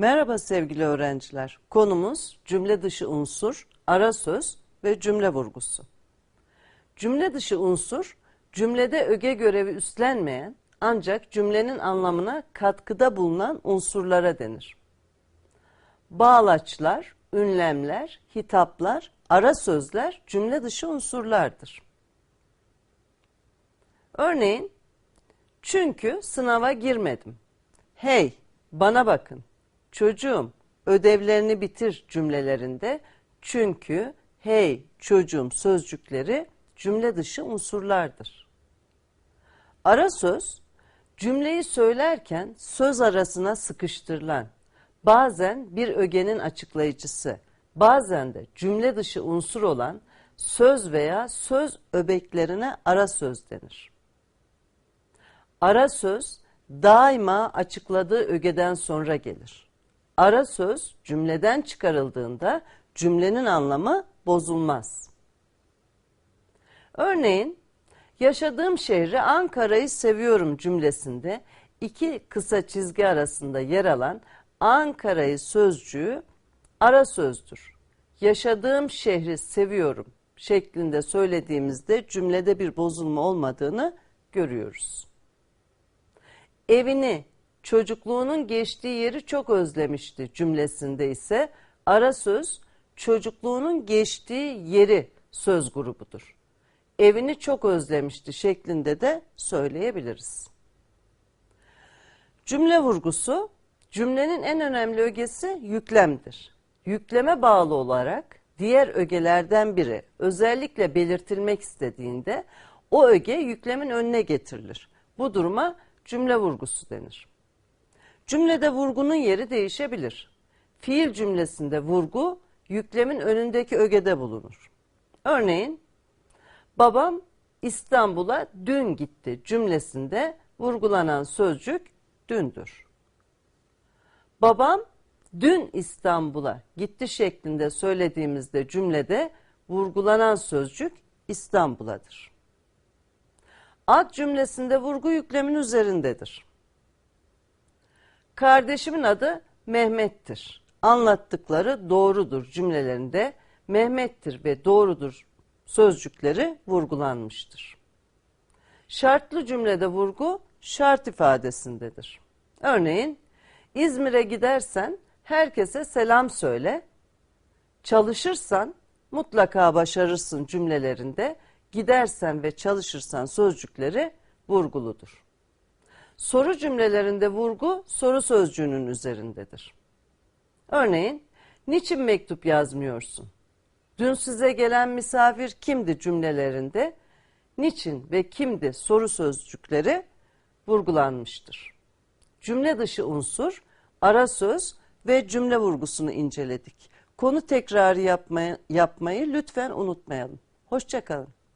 Merhaba sevgili öğrenciler. Konumuz cümle dışı unsur, ara söz ve cümle vurgusu. Cümle dışı unsur, cümlede öge görevi üstlenmeyen ancak cümlenin anlamına katkıda bulunan unsurlara denir. Bağlaçlar, ünlemler, hitaplar, ara sözler cümle dışı unsurlardır. Örneğin, çünkü sınava girmedim. Hey, bana bakın. Çocuğum, ödevlerini bitir cümlelerinde çünkü, hey, çocuğum sözcükleri cümle dışı unsurlardır. Ara söz, cümleyi söylerken söz arasına sıkıştırılan, bazen bir ögenin açıklayıcısı, bazen de cümle dışı unsur olan söz veya söz öbeklerine ara söz denir. Ara söz daima açıkladığı ögeden sonra gelir. Ara söz cümleden çıkarıldığında cümlenin anlamı bozulmaz. Örneğin yaşadığım şehri Ankara'yı seviyorum cümlesinde iki kısa çizgi arasında yer alan Ankara'yı sözcüğü ara sözdür. Yaşadığım şehri seviyorum şeklinde söylediğimizde cümlede bir bozulma olmadığını görüyoruz. Evini, çocukluğunun geçtiği yeri çok özlemişti cümlesinde ise ara söz çocukluğunun geçtiği yeri söz grubudur. Evini çok özlemişti şeklinde de söyleyebiliriz. Cümle vurgusu cümlenin en önemli ögesi yüklemdir. Yükleme bağlı olarak diğer ögelerden biri özellikle belirtilmek istediğinde o öge yüklemin önüne getirilir. Bu duruma cümle vurgusu denir. Cümlede vurgunun yeri değişebilir. Fiil cümlesinde vurgu yüklemin önündeki ögede bulunur. Örneğin babam İstanbul'a dün gitti cümlesinde vurgulanan sözcük dündür. Babam dün İstanbul'a gitti şeklinde söylediğimizde cümlede vurgulanan sözcük İstanbul'adır. Ad cümlesinde vurgu yüklemin üzerindedir. Kardeşimin adı Mehmet'tir. Anlattıkları doğrudur cümlelerinde Mehmet'tir ve doğrudur sözcükleri vurgulanmıştır. Şartlı cümlede vurgu şart ifadesindedir. Örneğin İzmir'e gidersen herkese selam söyle. Çalışırsan mutlaka başarırsın cümlelerinde gidersen ve çalışırsan sözcükleri vurguludur. Soru cümlelerinde vurgu soru sözcüğünün üzerindedir. Örneğin, niçin mektup yazmıyorsun? Dün size gelen misafir kimdi cümlelerinde niçin ve kimdi soru sözcükleri vurgulanmıştır. Cümle dışı unsur, ara söz ve cümle vurgusunu inceledik. Konu tekrarı yapmayı, yapmayı lütfen unutmayalım. Hoşçakalın.